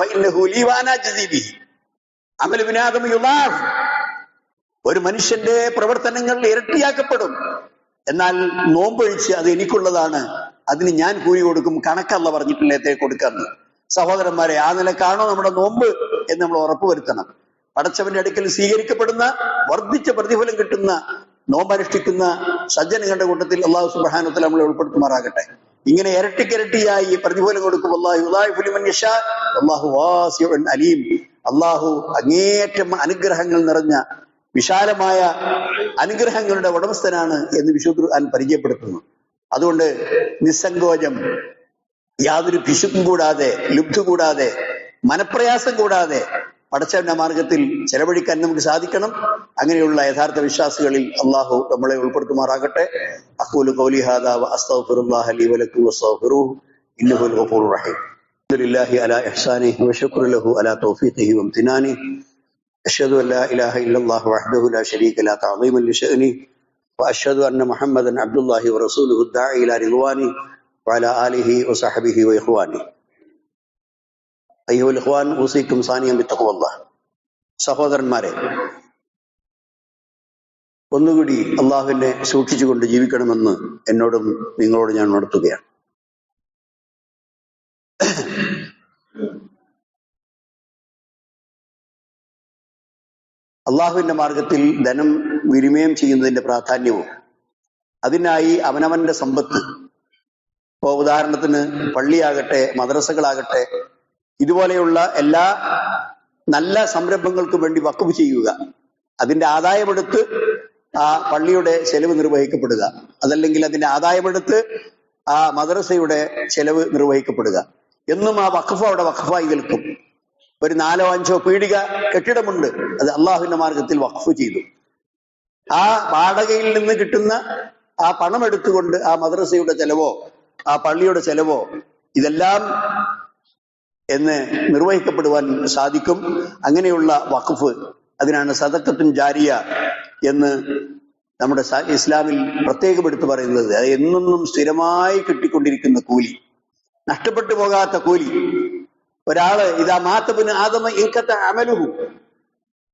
ഒരു മനുഷ്യന്റെ പ്രവർത്തനങ്ങൾ ഇരട്ടിയാക്കപ്പെടും. എന്നാൽ നോമ്പൊഴിച്ച് അത് എനിക്കുള്ളതാണ്. അതിന് ഞാൻ കൂലി കൊടുക്കും. കണക്കല്ല പറഞ്ഞിട്ടില്ല കൊടുക്കാന്ന്. സഹോദരന്മാരെ ആ കാണോ നമ്മുടെ നോമ്പ് എന്ന് നമ്മൾ ഉറപ്പുവരുത്തണം പടച്ചവന്റെ അടുക്കൽ സ്വീകരിക്കപ്പെടുന്ന വർദ്ധിച്ച പ്രതിഫലം കിട്ടുന്ന നോമ്പനുഷ്ഠിക്കുന്ന സജ്ജനങ്ങളുടെ കൂട്ടത്തിൽ അള്ളാഹു സുബാനത്തിൽ നമ്മളെ ഉൾപ്പെടുത്തുമാറാകട്ടെ. ഇങ്ങനെ ഇരട്ടിക്കിരട്ടിയായി പ്രതിഫലം കൊടുക്കും. അള്ളാഹു അലീം. അള്ളാഹു അങ്ങേയറ്റം അനുഗ്രഹങ്ങൾ നിറഞ്ഞ വിശാലമായ അനുഗ്രഹങ്ങളുടെ ഉടമസ്ഥനാണ് എന്ന് വിശുദ്ധ ഖുർആൻ പരിചയപ്പെടുത്തുന്നു. അതുകൊണ്ട് നിസ്സങ്കോചം യാതൊരു പിശുക്കും കൂടാതെ ലുബ്ധ കൂടാതെ മനപ്രയാസം കൂടാതെ പടച്ചവൻ്റെ മാർഗത്തിൽ ചെലവഴിക്കാൻ നമുക്ക് സാധിക്കണം. അങ്ങനെയുള്ള യഥാർത്ഥ വിശ്വാസികളിൽ അള്ളാഹു നമ്മളെ ഉൾപ്പെടുത്തുമാറാകട്ടെ. അഹൂലു കൗലിഹാദാവ് അസ്തഫിറുല്ലാഹ് أشهد أن لا إله إلا الله وحده لا شريك لا تعظيما لشأنه وأشهد أن محمدا عبد الله ورسوله الداعي إلى رضوانه وعلى آله وصحبه وإخوانه അയ്യോൽഹ്വാൻ ഊസിക്കും സാനിയം വിത്തഹുവല്ല സഹോദരന്മാരെ ഒന്നുകൂടി അള്ളാഹുവിനെ സൂക്ഷിച്ചുകൊണ്ട് ജീവിക്കണമെന്ന് എന്നോടും നിങ്ങളോട് ഞാൻ നടത്തുകയാണ് അള്ളാഹുവിന്റെ മാർഗത്തിൽ ധനം വിനിമയം ചെയ്യുന്നതിന്റെ പ്രാധാന്യവും അതിനായി അവനവന്റെ സമ്പത്ത് ഇപ്പോ ഉദാഹരണത്തിന് പള്ളിയാകട്ടെ മദ്രസകളാകട്ടെ ഇതുപോലെയുള്ള എല്ലാ നല്ല സംരംഭങ്ങൾക്കും വേണ്ടി വക്കുവ് ചെയ്യുക. അതിന്റെ ആദായമെടുത്ത് ആ പള്ളിയുടെ ചെലവ് നിർവഹിക്കപ്പെടുക. അതല്ലെങ്കിൽ അതിന്റെ ആദായമെടുത്ത് ആ മദ്രസയുടെ ചെലവ് നിർവഹിക്കപ്പെടുക. എന്നും ആ വഖഫ് അവിടെ വഖഫായി നിൽക്കും. ഒരു നാലോ അഞ്ചോ പീടിക കെട്ടിടമുണ്ട്. അത് അള്ളാഹുവിന്റെ മാർഗത്തിൽ വഖഫ് ചെയ്തു. ആ വാടകയിൽ നിന്ന് കിട്ടുന്ന ആ പണം എടുത്തുകൊണ്ട് ആ മദ്രസയുടെ ചെലവോ ആ പള്ളിയുടെ ചെലവോ ഇതെല്ലാം എന്ന് നിർവഹിക്കപ്പെടുവാൻ സാധിക്കും. അങ്ങനെയുള്ള വഖഫ് അതിനാണ് സദക്കത്തും ജാരിയ എന്ന് നമ്മുടെ ഇസ്ലാമിൽ പ്രത്യേകം എടുത്തു പറയുന്നത്. അത് എന്നെന്നും സ്ഥിരമായി കിട്ടിക്കൊണ്ടിരിക്കുന്ന കൂലി. നഷ്ടപ്പെട്ടു പോകാത്ത കൂലി. ഒരാൾ ഇതാ മാത്തപ്പിന് ആദമ ഇൻകത്ത അമലുഹു.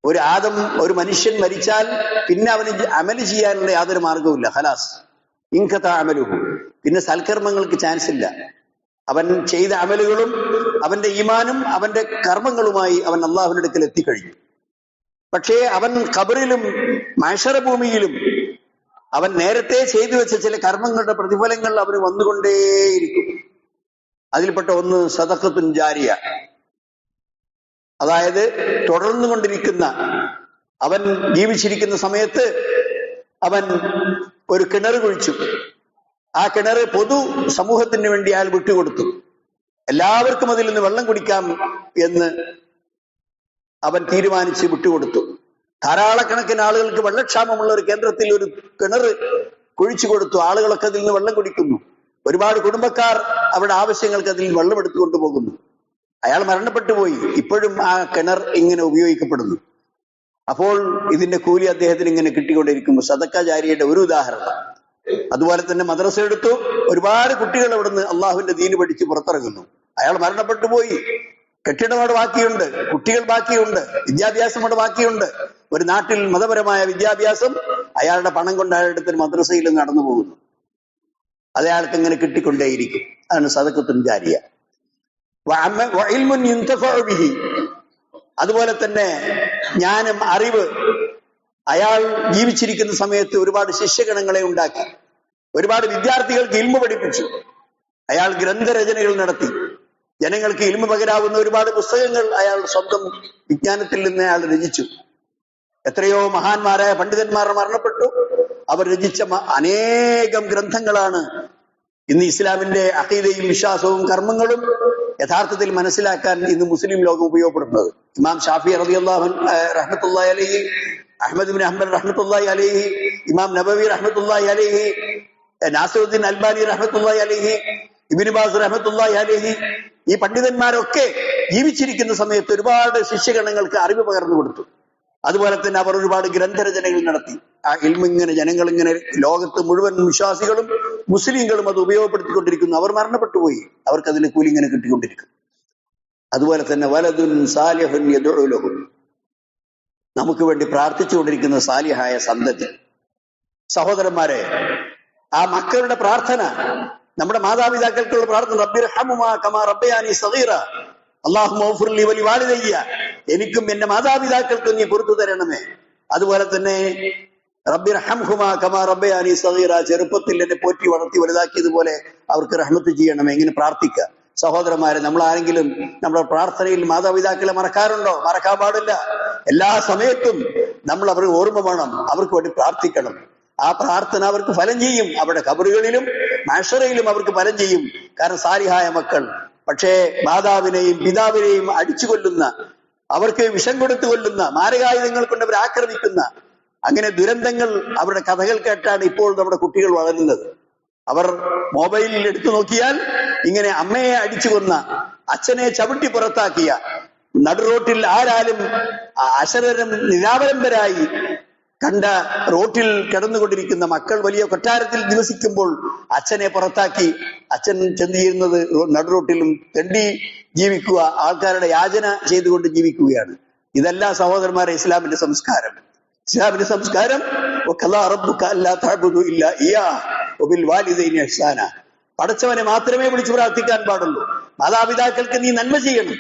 ഒരു ആദം ഒരു മനുഷ്യൻ മരിച്ചാൽ പിന്നെ അവന് അമൽ ചെയ്യാനുള്ള യാതൊരു മാർഗവുമില്ല ഹലാസ് ഇൻകത്ത അമലുഹു. പിന്നെ സൽക്കർമ്മങ്ങൾക്ക് ചാൻസ് ഇല്ല. അവൻ ചെയ്ത അമലുകളും അവന്റെ ഈമാനും അവന്റെ കർമ്മങ്ങളുമായി അവൻ അള്ളാഹുവിന്റെ അടുക്കൽ എത്തിക്കഴിഞ്ഞു. പക്ഷേ അവൻ ഖബറിലും ഭൂമിയിലും അവൻ നേരത്തെ ചെയ്തു വെച്ച ചില കർമ്മങ്ങളുടെ പ്രതിഫലങ്ങൾ അവന് വന്നുകൊണ്ടേയിരിക്കും. അതിൽപ്പെട്ട ഒന്ന് സദഖത്തുൻ ജാരിയ. അതായത് തുടർന്നു കൊണ്ടിരിക്കുന്ന അവൻ ജീവിച്ചിരിക്കുന്ന സമയത്ത് അവൻ ഒരു കിണർ കുഴിച്ചു. ആ കിണർ പൊതു സമൂഹത്തിന് വേണ്ടി അയാൾ വിട്ടുകൊടുത്തു. എല്ലാവർക്കും അതിൽ നിന്ന് വെള്ളം കുടിക്കാം എന്ന് അവൻ തീരുമാനിച്ച് വിട്ടുകൊടുത്തു. ധാരാളക്കണക്കിന് ആളുകൾക്ക് വെള്ളക്ഷാമമുള്ള ഒരു കേന്ദ്രത്തിൽ ഒരു കിണർ കുഴിച്ചു കൊടുത്തു. ആളുകളൊക്കെ അതിൽ നിന്ന് വെള്ളം കുടിക്കുന്നു. ഒരുപാട് കുടുംബക്കാർ അവരുടെ ആവശ്യങ്ങൾക്ക് അതിൽ വെള്ളം എടുത്തുകൊണ്ട് പോകുന്നു. അയാൾ മരണപ്പെട്ടു പോയി. ഇപ്പോഴും ആ കിണർ ഇങ്ങനെ ഉപയോഗിക്കപ്പെടുന്നു. അപ്പോൾ ഇതിന്റെ കൂലി അദ്ദേഹത്തിന് ഇങ്ങനെ കിട്ടിക്കൊണ്ടിരിക്കുന്നു. സദക്കാചാരിയുടെ ഒരു ഉദാഹരണം. അതുപോലെ തന്നെ മദ്രസ എടുത്തു. ഒരുപാട് കുട്ടികൾ അവിടുന്ന് അള്ളാഹുവിന്റെ ദീന് പഠിച്ച് പുറത്തിറങ്ങുന്നു. അയാൾ മരണപ്പെട്ടു പോയി. കെട്ടിടം അവിടെ ബാക്കിയുണ്ട്. കുട്ടികൾ ബാക്കിയുണ്ട്. വിദ്യാഭ്യാസം അവിടെ ബാക്കിയുണ്ട്. ഒരു നാട്ടിൽ മതപരമായ വിദ്യാഭ്യാസം അയാളുടെ പണം കൊണ്ട് അയാളുടെ അടുത്ത് മദ്രസയിൽ നടന്നു പോകുന്നു. അത് അയാൾക്ക് ഇങ്ങനെ കിട്ടിക്കൊണ്ടേയിരിക്കും. അതാണ് സതക്കത്തും ജാരിയ. അതുപോലെ തന്നെ ജ്ഞാനം അറിവ്. അയാൾ ജീവിച്ചിരിക്കുന്ന സമയത്ത് ഒരുപാട് ശിഷ്യഗണങ്ങളെ ഉണ്ടാക്കി. ഒരുപാട് വിദ്യാർത്ഥികൾക്ക് ഇൽമ പഠിപ്പിച്ചു. അയാൾ ഗ്രന്ഥരചനകൾ നടത്തി. ജനങ്ങൾക്ക് ഇൽമ പകരാവുന്ന ഒരുപാട് പുസ്തകങ്ങൾ അയാൾ സ്വന്തം വിജ്ഞാനത്തിൽ നിന്ന് അയാൾ രചിച്ചു. എത്രയോ മഹാന്മാരായ പണ്ഡിതന്മാർ മരണപ്പെട്ടു. അവർ രചിച്ച അനേകം ഗ്രന്ഥങ്ങളാണ് ഇന്ന് ഇസ്ലാമിന്റെ അഖീദയും വിശ്വാസവും കർമ്മങ്ങളും യഥാർത്ഥത്തിൽ മനസ്സിലാക്കാൻ ഇന്ന് മുസ്ലിം ലോകം ഉപയോഗപ്പെടുന്നത് ഇമാം ഷാഫി റബി അള്ളാഹുൻ റഹ്മത്തുല്ലാഹി അലൈഹി അഹമ്മദ് ബിൻ അഹമ്മദ് റഹ്മത്തുല്ലാഹി അലൈഹി ഇമാം നബവി റഹ്മത്തുല്ലാഹി അലൈഹി നാസറുദ്ദീൻ അൽബാനി റഹ്മത്തുല്ലാഹി അലൈഹി ഇബിൻ ബാസ് റഹ്മത്തുല്ലാഹി അലൈഹി ഈ പണ്ഡിതന്മാരൊക്കെ ജീവിച്ചിരിക്കുന്ന സമയത്ത് ഒരുപാട് ശിഷ്യഗണങ്ങൾക്ക് അറിവ് പകർന്നു കൊടുത്തു. അതുപോലെ തന്നെ അവർ ഒരുപാട് ഗ്രന്ഥരചനകൾ നടത്തി. ആ ഇൽമിങ്ങനെ ജനങ്ങൾ ഇങ്ങനെ ലോകത്ത് മുഴുവൻ വിശ്വാസികളും മുസ്ലിങ്ങളും അത് ഉപയോഗപ്പെടുത്തിക്കൊണ്ടിരിക്കുന്നു. അവർ മരണപ്പെട്ടു പോയി അവർക്ക് അതിന് കൂലി ഇങ്ങനെ കിട്ടിക്കൊണ്ടിരിക്കും അതുപോലെ തന്നെ വലതുൻ സാലിഹുൻ യദ്ഉ ലഹു. നമുക്ക് വേണ്ടി പ്രാർത്ഥിച്ചുകൊണ്ടിരിക്കുന്ന സാലിഹായ സന്തതി. സഹോദരന്മാരെ ആ മക്കളുടെ പ്രാർത്ഥന നമ്മുടെ മാതാപിതാക്കൾക്കുള്ള പ്രാർത്ഥന റബ്ബിർഹമുമാ കമാ റബ്ബയാനി സഗീറ. അല്ലാഹുമ്മ ഗ്ഫിർ ലി വലി വാലിദയ്യ എനിക്കും എന്റെ മാതാപിതാക്കൾക്കും നീ പുറത്തു തരണമേ. അതുപോലെ തന്നെ റബ്ബിർഹംഹുമാ കമാ റബ്ബയാനി സഗീറ. ചെറുപ്പത്തിൽ എന്നെ പോറ്റി വളർത്തി വലുതാക്കിയതുപോലെ അവർക്ക് റഹ്മത്ത് ചെയ്യണമേ ഇങ്ങനെ പ്രാർത്ഥിക്കുക സഹോദരന്മാരെ നമ്മൾ ആരെങ്കിലും നമ്മുടെ പ്രാർത്ഥനയിൽ മാതാപിതാക്കളെ മറക്കാറുണ്ടോ? മറക്കാൻ പാടില്ല. എല്ലാ സമയത്തും നമ്മൾ അവർ ഓർമ്മ വേണം അവർക്ക് വേണ്ടി പ്രാർത്ഥിക്കണം. ആ പ്രാർത്ഥന അവർക്ക് ഫലം ചെയ്യും. അവരുടെ കബറുകളിലും മാഷറയിലും അവർക്ക് പരം ചെയ്യും. കാരണം സാലിഹായ മക്കൾ. പക്ഷേ മാതാവിനെയും പിതാവിനെയും അടിച്ചു കൊല്ലുന്ന അവർക്ക് വിഷം കൊടുത്തു കൊല്ലുന്ന മാരകായുധങ്ങൾ കൊണ്ട് അവർ ആക്രമിക്കുന്ന അങ്ങനെ ദുരന്തങ്ങൾ അവരുടെ കഥകൾ കേട്ടാണ് ഇപ്പോൾ നമ്മുടെ കുട്ടികൾ വളരുന്നത്. അവർ മൊബൈലിൽ എടുത്തു നോക്കിയാൽ ഇങ്ങനെ അമ്മയെ അടിച്ചു കൊന്ന അച്ഛനെ ചവിട്ടി പുറത്താക്കിയ നടുറോട്ടിൽ ആരാലും അശരരും നിരാവലംബരായി കണ്ട റോട്ടിൽ കിടന്നുകൊണ്ടിരിക്കുന്ന മക്കൾ വലിയ കൊട്ടാരത്തിൽ നിവസിക്കുമ്പോൾ അച്ഛനെ പുറത്താക്കി. അച്ഛൻ ചെന്ന് ചെയ്യുന്നത് നടുറോട്ടിലും തെണ്ടി ജീവിക്കുക ആൾക്കാരുടെ യാചന ചെയ്തുകൊണ്ട് ജീവിക്കുകയാണ്. ഇതല്ല സഹോദരന്മാരെ ഇസ്ലാമിന്റെ സംസ്കാരം. ഇസ്ലാമിന്റെ സംസ്കാരം പടച്ചവനെ മാത്രമേ വിളിച്ചു പ്രാർത്ഥിക്കാൻ പാടുള്ളൂ. മാതാപിതാക്കൾക്ക് നീ നന്മ ചെയ്യണം.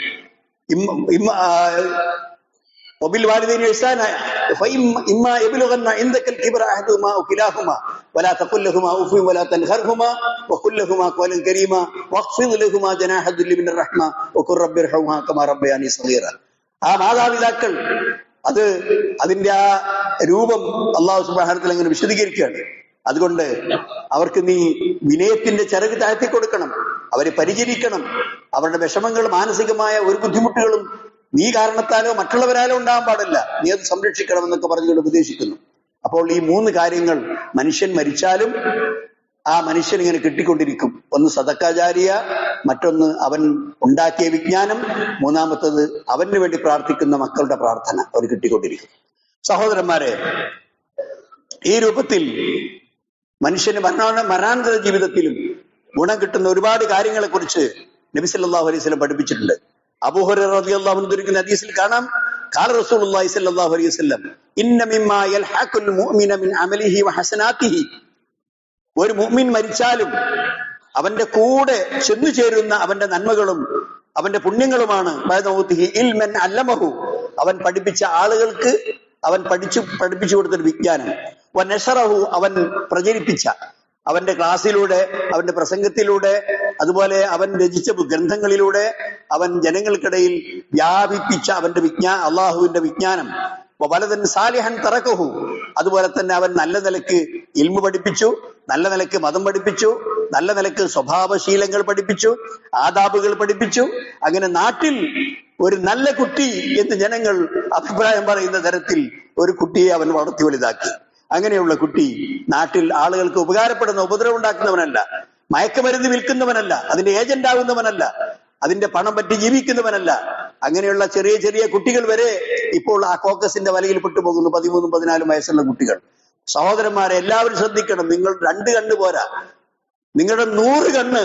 وبالوالدين إحسانا فإما إما يبلغن عندك الكبر أحدهما أو كلاهما ولا تقل لهما أف ولا تنهرهما وقل لهما قولا كريما واخفض لهما جناح الذل من الرحمة وقل رب ارحمهما كما ربياني صغيرا ആ മാതാപിതാക്കൾ അത് അതിന്റെ ആ രൂപം അള്ളാഹു സുബ്ഹാനത്തിൽ അങ്ങനെ വിശദീകരിക്കുകയാണ് അതുകൊണ്ട് അവർക്ക് നീ വിനയത്തിന്റെ ചിറക് താഴ്ത്തി കൊടുക്കണം അവരെ പരിചരിക്കണം അവരുടെ വിഷമങ്ങൾ മാനസികമായ ഒരു ബുദ്ധിമുട്ടുകളും നീ കാരണത്താലോ മറ്റുള്ളവരാലോ ഉണ്ടാകാൻ പാടില്ല. നീ അത് സംരക്ഷിക്കണം എന്നൊക്കെ പറഞ്ഞുകൊണ്ട് ഉപദേശിക്കുന്നു. അപ്പോൾ ഈ മൂന്ന് കാര്യങ്ങൾ മനുഷ്യൻ മരിച്ചാലും ആ മനുഷ്യൻ ഇങ്ങനെ കിട്ടിക്കൊണ്ടിരിക്കും. ഒന്ന് സതക്കാചാരിയ മറ്റൊന്ന് അവൻ ഉണ്ടാക്കിയ വിജ്ഞാനം മൂന്നാമത്തത് അവന് വേണ്ടി പ്രാർത്ഥിക്കുന്ന മക്കളുടെ പ്രാർത്ഥന അവർ കിട്ടിക്കൊണ്ടിരിക്കും. സഹോദരന്മാരെ ഈ രൂപത്തിൽ മനുഷ്യന് മരണ മരണാനന്തര ജീവിതത്തിലും ഗുണം കിട്ടുന്ന ഒരുപാട് കാര്യങ്ങളെ കുറിച്ച് നബി സല്ലല്ലാഹു അലൈഹി വസല്ലം പഠിപ്പിച്ചിട്ടുണ്ട്. അബൂഹുറ റളിയല്ലാഹു അൻഹു ധരിക്കുന്ന ഹദീസിൽ കാണാം قال رسول الله صلى الله عليه وسلم إن مما يلحق المؤمن من عمله وحسناته ഒരു മുഅ്മിൻ മരിച്ചാലും അവന്റെ കൂടെ ചെന്നു ചേരുന്ന അവന്റെ നന്മകളും അവന്റെ പുണ്യങ്ങളുമാണ് ബഅദമൗതിഹി ഇൽമൻ അല്ലമഹു അവൻ പഠിപ്പിച്ച ആളുകൾക്ക് അവൻ പഠിച്ചു പഠിപ്പിച്ചു കൊടുത്തൊരു വിജ്ഞാനം വനഷറഹു അവൻ പ്രചരിപ്പിച്ച അവന്റെ ക്ലാസ്സിലൂടെ അവന്റെ പ്രസംഗത്തിലൂടെ അതുപോലെ അവൻ രചിച്ച ഗ്രന്ഥങ്ങളിലൂടെ അവൻ ജനങ്ങൾക്കിടയിൽ വ്യാപിപ്പിച്ച അവന്റെ വിജ്ഞാ അള്ളാഹുവിന്റെ വിജ്ഞാനം. വലതൻ സാലിഹൻ തറക്കഹു. അതുപോലെ തന്നെ അവൻ നല്ല നിലയ്ക്ക് ഇൽമു പഠിപ്പിച്ചു നല്ല നിലയ്ക്ക് മതം പഠിപ്പിച്ചു നല്ല നിലയ്ക്ക് സ്വഭാവശീലങ്ങൾ പഠിപ്പിച്ചു ആദാബുകൾ പഠിപ്പിച്ചു. അങ്ങനെ നാട്ടിൽ ഒരു നല്ല കുട്ടി എന്ന് ജനങ്ങൾ അഭിപ്രായം പറയുന്ന തരത്തിൽ ഒരു കുട്ടിയെ അവൻ വളർത്തി വലുതാക്കി. അങ്ങനെയുള്ള കുട്ടി നാട്ടിൽ ആളുകൾക്ക് ഉപകാരപ്പെടുന്ന ഉപദ്രവം ഉണ്ടാക്കുന്നവനല്ല മയക്കുമരുന്ന് വിൽക്കുന്നവനല്ല. അതിന്റെ ഏജന്റ് ആകുന്നവനല്ല അതിന്റെ പണം പറ്റി ജീവിക്കുന്നവനല്ല. അങ്ങനെയുള്ള ചെറിയ ചെറിയ കുട്ടികൾ വരെ ഇപ്പോൾ ആ കോക്കസിന്റെ വലയിൽ പെട്ടുപോകുന്നു. പതിമൂന്നും പതിനാലും വയസ്സുള്ള കുട്ടികൾ. സഹോദരന്മാരെ എല്ലാവരും ശ്രദ്ധിക്കണം. നിങ്ങൾ രണ്ട് കണ്ണ് പോരാ. നിങ്ങളുടെ നൂറ് കണ്ണ്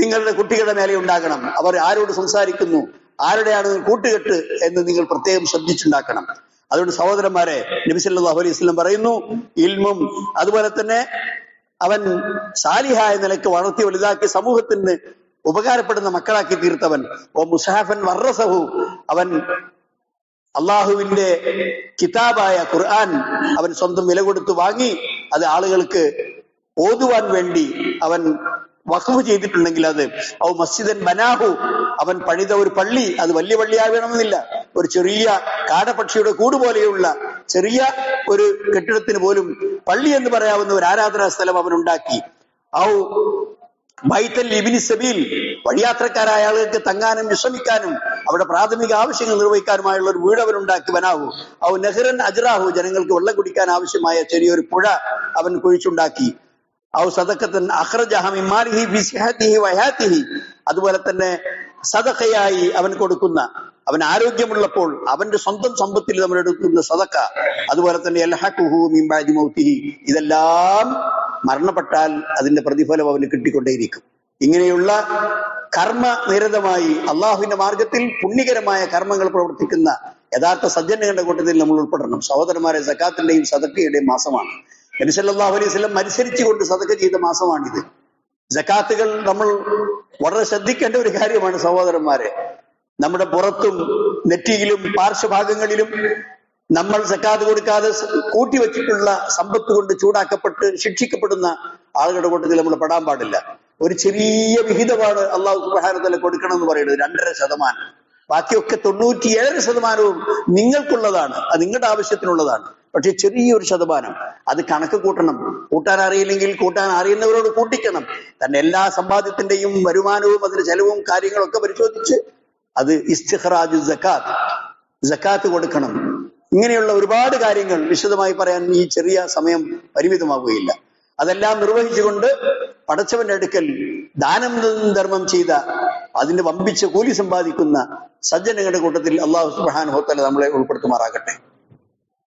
നിങ്ങളുടെ കുട്ടികളുടെ മേലെ ഉണ്ടാകണം. അവർ ആരോട് സംസാരിക്കുന്നു? ആരുടെയാണ് കൂട്ടുകെട്ട് എന്ന് നിങ്ങൾ പ്രത്യേകം ശ്രദ്ധിച്ചുണ്ടാക്കണം. അതുകൊണ്ട് സഹോദരന്മാരെ നബി സല്ലല്ലാഹു അലൈഹി വസല്ലം പറയുന്നു ഇൽമും അതുപോലെ തന്നെ അവൻ സാലിഹായ നിലയ്ക്ക് വളർത്തി വലുതാക്കി സമൂഹത്തിന് ഉപകാരപ്പെടുന്ന മക്കളാക്കി തീർത്തവൻ. ഓ മുസാഫൻ വർറസഹു അവൻ അള്ളാഹുവിന്റെ കിതാബായ ഖുർആൻ അവൻ സ്വന്തം വില കൊടുത്ത് വാങ്ങി അത് ആളുകൾക്ക് ഓതുവാൻ വേണ്ടി അവൻ വഖഫ് ചെയ്തിട്ടുണ്ടെങ്കിൽ അത് ഔ മസ്ജിദൻ ബനാഹു അവൻ പണിത ഒരു പള്ളി അത് വലിയ പള്ളിയാകണമെന്നില്ല. ഒരു ചെറിയ കാടപക്ഷിയുടെ കൂട് പോലെയുള്ള ചെറിയ ഒരു കെട്ടിടത്തിന് പോലും പള്ളി എന്ന് പറയാവുന്ന ഒരു ആരാധനാ സ്ഥലം അവൻ ഉണ്ടാക്കി. ഔ ബൈത്തൽ ലിബിനി സബീൽ വഴിയാത്രക്കാരായ ആളുകൾക്ക് തങ്ങാനും വിശ്രമിക്കാനും അവിടെ പ്രാഥമിക ആവശ്യങ്ങൾ നിർവഹിക്കാനുമായുള്ള ഒരു വീട് അവൻ ഉണ്ടാക്കി വനാഹു ഔ നെഹ്റൻ അജ്രാഹു ജനങ്ങൾക്ക് വെള്ളം കുടിക്കാൻ ആവശ്യമായ ചെറിയൊരു പുഴ അവൻ കുഴിച്ചുണ്ടാക്കി. ഔ സദക്കത്തൻ അതുപോലെ തന്നെ സദക്കയായി അവൻ കൊടുക്കുന്ന അവൻ ആരോഗ്യമുള്ളപ്പോൾ അവന്റെ സ്വന്തം സമ്പത്തിൽ നമ്മൾ എടുക്കുന്ന സദക്ക അതുപോലെ തന്നെ മൗതിഹി ഇതെല്ലാം മരണപ്പെട്ടാൽ അതിന്റെ പ്രതിഫലം അവന് കിട്ടിക്കൊണ്ടേയിരിക്കും. ഇങ്ങനെയുള്ള കർമ്മ നിരതമായി അള്ളാഹുവിന്റെ മാർഗത്തിൽ പുണ്യകരമായ കർമ്മങ്ങൾ പ്രവർത്തിക്കുന്ന യഥാർത്ഥ സജ്ജനങ്ങളുടെ കൂട്ടത്തിൽ നമ്മൾ ഉൾപ്പെടണം. സഹോദരന്മാരെ സക്കാത്തിന്റെയും സദക്കയുടെയും മാസമാണ്. നബി സല്ലല്ലാഹു അലൈഹി വസല്ലം മത്സരിച്ചുകൊണ്ട് സദക്ക ചെയ്ത മാസമാണിത്. ജക്കാത്തുകൾ നമ്മൾ വളരെ ശ്രദ്ധിക്കേണ്ട ഒരു കാര്യമാണ് സഹോദരന്മാരെ. നമ്മുടെ പുറത്തും നെറ്റിയിലും പാർശ്വഭാഗങ്ങളിലും നമ്മൾ സക്കാത്ത് കൊടുക്കാതെ കൂട്ടി കൂട്ടിവെച്ചിട്ടുള്ള സമ്പത്ത് കൊണ്ട് ചൂടാക്കപ്പെട്ട് ശിക്ഷിക്കപ്പെടുന്ന ആളുകളുടെ കൂട്ടത്തിൽ നമ്മൾ പെടാൻ പാടില്ല. ഒരു ചെറിയ വിഹിതമാണ് അള്ളാഹു സുബ്ഹാനഹു കൊടുക്കണം എന്ന് പറയുന്നത് രണ്ടര ശതമാനം. ബാക്കിയൊക്കെ തൊണ്ണൂറ്റിയേഴര ശതമാനവും നിങ്ങൾക്കുള്ളതാണ്. അത് നിങ്ങളുടെ ആവശ്യത്തിനുള്ളതാണ്. പക്ഷെ ചെറിയൊരു ശതമാനം അത് കണക്ക് കൂട്ടണം. കൂട്ടാൻ അറിയില്ലെങ്കിൽ കൂട്ടാൻ അറിയുന്നവരോട് കൂട്ടിക്കണം. തന്റെ എല്ലാ സമ്പാദ്യത്തിന്റെയും വരുമാനവും അതിന്റെ ചെലവും കാര്യങ്ങളൊക്കെ പരിശോധിച്ച് അത് ഇസ്തിഹറാജ് ജക്കാത്ത് ജക്കാത്ത് കൊടുക്കണം. ഇങ്ങനെയുള്ള ഒരുപാട് കാര്യങ്ങൾ വിശദമായി പറയാൻ ഈ ചെറിയ സമയം പരിമിതമാവുകയില്ല. അതെല്ലാം നിർവഹിച്ചുകൊണ്ട് പടച്ചവന്റെ അടുക്കൽ ദാനം ധർമ്മം ചെയ്ത അതിന്റെ വമ്പിച്ച കൂലി സമ്പാദിക്കുന്ന സജ്ജനങ്ങളുടെ കൂട്ടത്തിൽ അള്ളാഹു സുബാൻ ഹോത്തല നമ്മളെ ഉൾപ്പെടുത്തുമാറാകട്ടെ.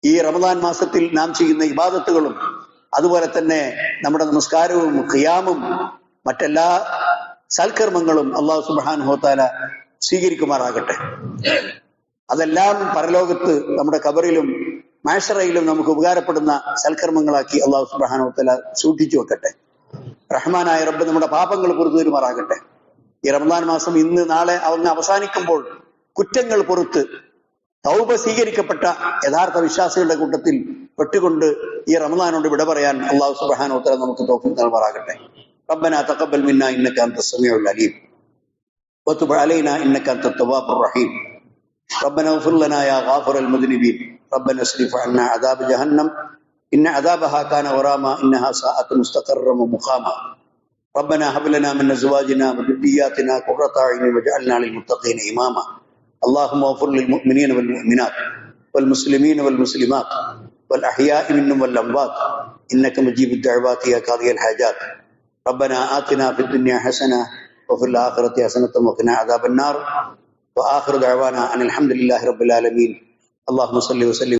ഈ റമദാൻ മാസത്തിൽ നാം ചെയ്യുന്ന ഇബാദത്തുകളും അതുപോലെ തന്നെ നമ്മുടെ നമസ്കാരവും ഖിയാമും മറ്റെല്ലാ സൽക്കർമ്മങ്ങളും അള്ളാഹു സുബാൻ ഹോത്താല സ്വീകരിക്കുമാറാകട്ടെ. അതെല്ലാം പരലോകത്ത് നമ്മുടെ കബറിലും മാഷറയിലും നമുക്ക് ഉപകാരപ്പെടുന്ന സൽക്കർമ്മങ്ങളാക്കി അള്ളാഹു സുബാൻ ഹോത്താല സൂക്ഷിച്ചു വെക്കട്ടെ. റഹ്മാനായ റബ്ബ് നമ്മുടെ പാപങ്ങൾ പുറത്തു വരുമാറാകട്ടെ. ഈ റമദാൻ മാസം ഇന്ന് നാളെ അങ്ങ് അവസാനിക്കുമ്പോൾ കുറ്റങ്ങൾ പുറത്ത് തൗബ സ്വീകരിക്കപ്പെട്ട യഥാർത്ഥ വിശ്വാസികളുടെ കൂട്ടത്തിൽ പെട്ടുകൊണ്ട് ഈ റമദാനോട് വിട പറയാൻ അള്ളാഹു സുബ്ഹാനഹു വതആല നമുക്ക് തൗഫീഖ് നൽകുമാറാകട്ടെ ربنا تقبل منا انك انت السميع العليم وتب علينا انك انت التواب الرحيم ربنا اغفر لنا يا غافر المذنبين ربنا اصرف عنا عذاب جهنم ان عذابها كان غراما انها ساءت مستقرا ومقاما ربنا هب لنا من ازواجنا وذرياتنا قرة اعين واجعلنا للمتقين اماما اللهم اغفر للمؤمنين والمؤمنات والمسلمين والمسلمات والأحياء منهم والأموات إنك مجيب الدعوات يا قاضي الحاجات. ربنا آتنا في الدنيا حسنة وفي الآخرة حسنة وقنا عذاب النار. وآخر دعوانا أن الحمد لله رب العالمين. اللهم صل وسلم